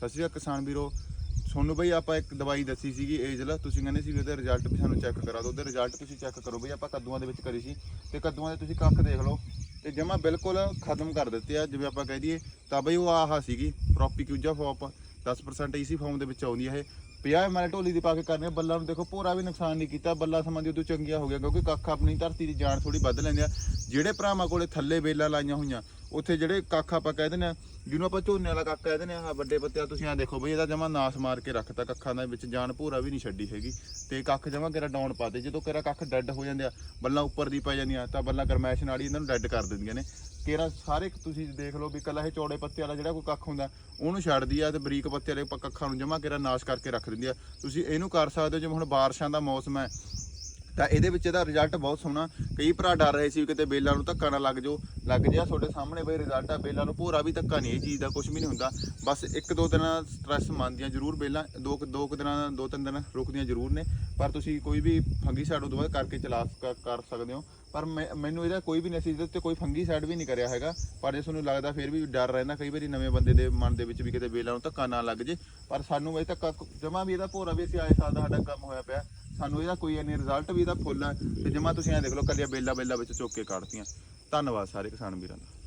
ਸਤਿ ਸ਼੍ਰੀ ਅਕਾਲ ਕਿਸਾਨ ਵੀਰੋ। ਤੁਹਾਨੂੰ ਬਈ ਆਪਾਂ ਇੱਕ ਦਵਾਈ ਦੱਸੀ ਸੀਗੀ ਏਜਲ ਤੁਸੀਂ ਕਹਿੰਦੇ ਸੀ ਵੀ ਉਹਦੇ ਰਿਜ਼ਲਟ ਵੀ ਸਾਨੂੰ ਚੈੱਕ ਕਰਾ ਦਿਓ। ਉਹਦੇ ਰਿਜ਼ਲਟ ਤੁਸੀਂ ਚੈੱਕ ਕਰੋ ਬਈ ਆਪਾਂ ਕੱਦੂਆਂ ਦੇ ਵਿੱਚ ਕਰੀ ਸੀ। ਤੇ ਕੱਦੂਆਂ ਦੇ ਤੁਸੀਂ ਕੱਖ ਦੇਖ ਲਓ। ਤੇ ਜਮਾ ਬਿਲਕੁਲ ਖਤਮ ਕਰ ਦਿੱਤੇ ਆ, ਜਿਵੇਂ ਆਪਾਂ ਕਹਿ ਦਈਏ। ਤਾਂ ਬਈ ਉਹ ਆਹਾ ਸੀਗੀ ਪ੍ਰੋਪੀਕਿਊਜਾ ਫੋਪ 10% ਈਸੀ ਫਾਰਮ ਦੇ ਵਿੱਚ ਆਉਂਦੀ ਆ ਇਹ। 50 ਐਮਐਲ ਢੋਲੀ ਦੀ ਪਾ ਕੇ ਕਰਨੇ ਆ। ਬੱਲਾਂ ਨੂੰ ਦੇਖੋ ਭੋਰਾ ਵੀ ਨੁਕਸਾਨ ਨਹੀਂ ਕੀਤਾ। ਬੱਲਾ ਸੰਬੰਧੀ ਦੀ ਉਦੋਂ ਚੰਗੀਆਂ ਹੋ ਗਿਆ ਕਿਉਂਕਿ ਕੱਖ ਆਪਣੀ ਧਰਤੀ ਦੀ ਜਾਨ ਥੋੜੀ ਵੱਧ ਲੈਂਦੇ ਆ। ਜਿਹੜੇ ਭਰਾਵਾਂ ਕੋਲੇ ਥੱਲੇ ਵੇਲਾਂ ਲਾਈਆਂ ਹੋਈਆਂ ਉੱਥੇ ਜਿਹੜੇ ਕੱਖ ਆਪਾਂ ਕਹਿ ਦਿੰਦੇ ਆ, ਜਿਹਨੂੰ ਆਪਾਂ ਝੋਨੇ ਵਾਲਾ ਕੱਖ ਕਹਿ ਦਿੰਦੇ ਆ, ਆਹ ਵੱਡੇ ਪੱਤੇ ਆ ਤੁਸੀਂ ਆ ਦੇਖੋ ਬਈ ਇਹਦਾ ਜਮਾ ਨਾਸ ਮਾਰ ਕੇ ਰੱਖਤਾ ਕੱਖਾਂ ਦੇ ਵਿੱਚ, ਜਾਨ ਭੋਰਾ ਵੀ ਨਹੀਂ ਛੱਡੀ ਹੈਗੀ। ਤੇ ਕੱਖ ਜਮਾ ਕਿਰਾ ਡਾਊਨ ਪਾਤੇ ਜਦੋਂ ਕਿਰਾ ਕੱਖ ਡੈੱਡ ਹੋ ਜਾਂਦੇ ਆ, ਬੱਲਾਂ ਉੱਪਰ ਦੀ ਪੈ ਜਾਂਦੀਆਂ, ਤਾਂ ਬੱਲਾਂ ਗਰਮੈਸ਼ ਨਾਲ ਹੀ ਇਹਨਾਂ ਨੂੰ ਡੈੱਡ ਕਰ ਦਿੰਦੀਆਂ ਨੇ। ਕੇਰਾ ਸਾਰੇ ਤੁਸੀਂ ਦੇਖ ਲਓ ਵੀ ਕੱਲਾ ਇਹ ਚੌੜੇ ਪੱਤੇ ਵਾਲਾ ਜਿਹੜਾ ਕੋਈ ਕੱਖ ਹੁੰਦਾ, ਉਹਨੂੰ ਛੱਡਦੀ ਆ ਤੇ ਬਰੀਕ ਪੱਤੇ ਵਾਲੇ ਕੱਖਾਂ ਨੂੰ ਜਮਾ ਕੇਰਾ ਨਾਸ਼ ਕਰਕੇ ਰੱਖ ਦਿੰਦੀ ਆ। ਤੁਸੀਂ ਇਹਨੂੰ ਕਰ ਸਕਦੇ ਹੋ, ਜਿਵੇਂ ਹੁਣ ਬਾਰਿਸ਼ਾਂ ਦਾ ਮੌਸਮ ਹੈ ਤਾਂ ਇਹਦੇ ਵਿੱਚ ਇਹਦਾ ਰਿਜ਼ਲਟ ਬਹੁਤ ਸੋਹਣਾ। ਕਈ ਭਰਾ ਡਰ ਰਹੇ ਸੀ ਵੀ ਕਿਤੇ ਬੇਲਾਂ ਨੂੰ ਧੱਕਾ ਨਾ ਲੱਗ ਜਾਓ। ਲੱਗ ਜਿਆ ਤੁਹਾਡੇ ਸਾਹਮਣੇ ਬਈ ਰਿਜ਼ਲਟ ਆ, ਬੇਲਾਂ ਨੂੰ ਭੋਰਾ ਵੀ ਧੱਕਾ ਨਹੀਂ ਇਹ ਚੀਜ਼ ਦਾ ਕੁਝ ਵੀ ਨਹੀਂ ਹੁੰਦਾ। ਬਸ ਇੱਕ ਦੋ ਦਿਨਾਂ ਸਟ੍ਰੈਸ ਮੰਨਦੀਆਂ ਜ਼ਰੂਰ ਬੇਲਾਂ, ਦੋ ਦੋ ਕੁ ਦਿਨਾਂ, ਦੋ ਤਿੰਨ ਦਿਨ ਰੁਕਦੀਆਂ ਜ਼ਰੂਰ ਨੇ। ਪਰ ਤੁਸੀਂ ਕੋਈ ਵੀ ਫੰਗੀਸਾਈਡ ਉਦੋਂ ਬਾਅਦ ਕਰਕੇ ਚਲਾ ਕ- ਕਰ ਸਕਦੇ ਹੋ। ਪਰ ਮੈਂ- ਮੈਨੂੰ ਇਹਦਾ ਕੋਈ ਵੀ ਮੈਸੇਜ ਦੇ ਉੱਤੇ ਕੋਈ ਫੰਗੀਸਾਈਡ ਵੀ ਨਹੀਂ ਕਰਿਆ ਹੈਗਾ। ਪਰ ਜੇ ਤੁਹਾਨੂੰ ਲੱਗਦਾ ਫਿਰ ਵੀ ਡਰ ਰਹਿੰਦਾ ਕਈ ਵਾਰੀ ਨਵੇਂ ਬੰਦੇ ਦੇ ਮਨ ਦੇ ਵਿੱਚ ਵੀ ਕਿਤੇ ਬੇਲਾਂ ਨੂੰ ਧੱਕਾ ਨਾ ਲੱਗ ਜੇ। ਪਰ ਸਾਨੂੰ ਇਹ ਧੱਕਾ ਜਮਾ ਵੀ ਇਹਦਾ ਭੋਰਾ ਵੀ ਅਸੀਂ ਆਏ ਸਾਲ ਦਾ ਸਾਡਾ ਕੰਮ ਹੋਇਆ ਪਿਆ। ਸਾਨੂੰ ਇਹਦਾ ਕੋਈ ਨਹੀਂ ਰਿਜ਼ਲਟ ਵੀ ਇਹਦਾ ਫੁੱਲ ਹੈ। ਤੇ ਜਮਾ ਤੁਸੀਂ ਐਂ ਦੇਖ ਲਓ, ਕੱਲੀਆਂ ਬੇਲਾ ਬੇਲਾ ਵਿੱਚ ਚੁੱਕ ਕੇ ਕੱਢਤੀਆਂ। ਧੰਨਵਾਦ ਸਾਰੇ ਕਿਸਾਨ ਵੀਰਾਂ ਦਾ।